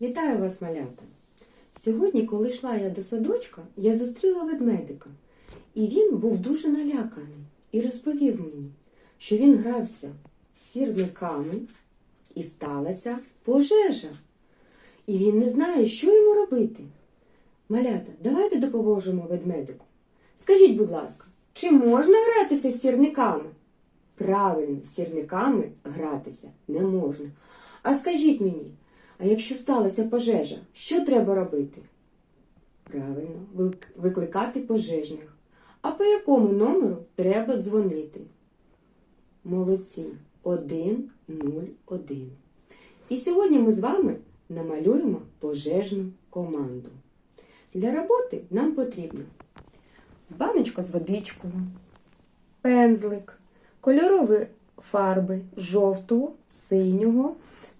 Вітаю вас, малята! Сьогодні, коли йшла я до садочка, я зустріла ведмедика. І він був дуже наляканий і розповів мені, що він грався з сірниками і сталася пожежа. І він не знає, що йому робити. Малята, давайте допоможемо ведмедику. Скажіть, будь ласка, чи можна гратися з сірниками? Правильно, з сірниками гратися не можна. А скажіть мені, а якщо сталася пожежа, що треба робити? Правильно, викликати пожежних. А по якому номеру треба дзвонити? Молодці. 101. І сьогодні ми з вами намалюємо пожежну команду. Для роботи нам потрібно баночка з водичкою, пензлик, кольорові фарби жовтого, синього,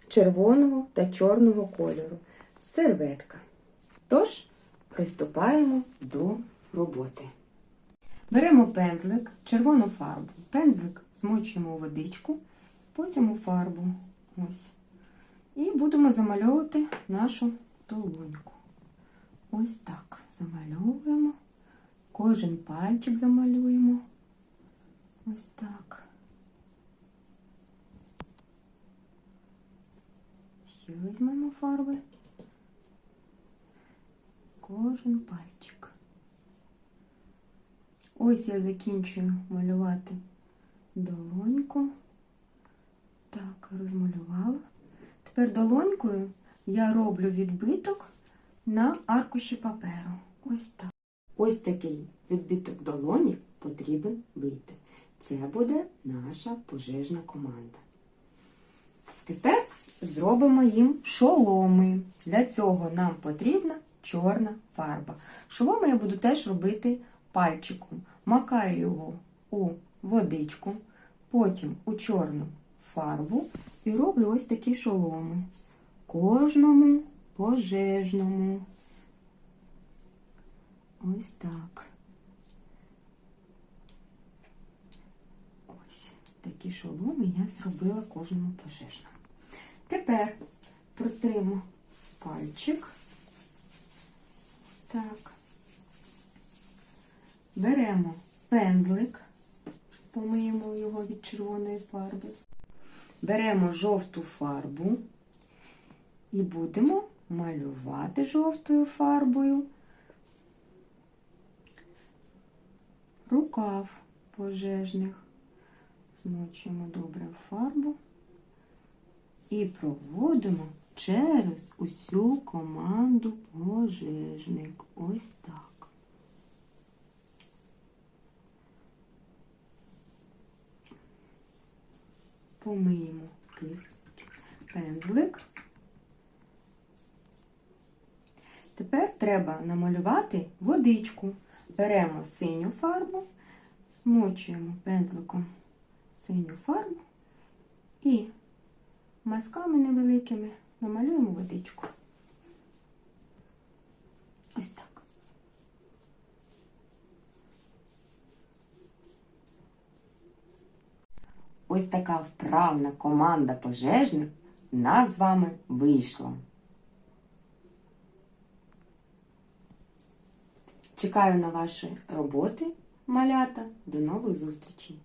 червоного та чорного кольору, серветка. Тож, приступаємо до роботи. Беремо пензлик, червону фарбу. Пензлик змочуємо у водичку, потім у фарбу. Ось. І будемо замальовувати нашу долоньку. Ось так замальовуємо. Кожен пальчик замалюємо. Ось так. Ще візьмемо фарби. Кожен пальчик. Ось я закінчую малювати долоньку. Так, розмалювала. Тепер долонькою я роблю відбиток на аркуші паперу. Ось так. Ось такий відбиток долоні потрібен вийти. Це буде наша пожежна команда. Тепер зробимо їм шоломи. Для цього нам потрібна чорна фарба. Шоломи я буду теж робити пальчиком. Макаю його у водичку, потім у чорну фарбу і роблю ось такі шоломи. Кожному пожежному. Ось так. Ось такі шоломи я зробила кожному пожежному. Тепер протримо пальчик. Так. Беремо пензлик, помиємо його від червоної фарби. Беремо жовту фарбу і будемо малювати жовтою фарбою рукав пожежних. Змочуємо добре фарбу і проводимо через усю команду пожежник. Ось так. Помиємо пензлик. Тепер треба намалювати водичку. Беремо синю фарбу, змочуємо пензликом синю фарбу і мазками невеликими намалюємо водичку. Ось так. Ось така вправна команда пожежних нас з вами вийшла. Чекаю на ваші роботи, малята. До нових зустрічей!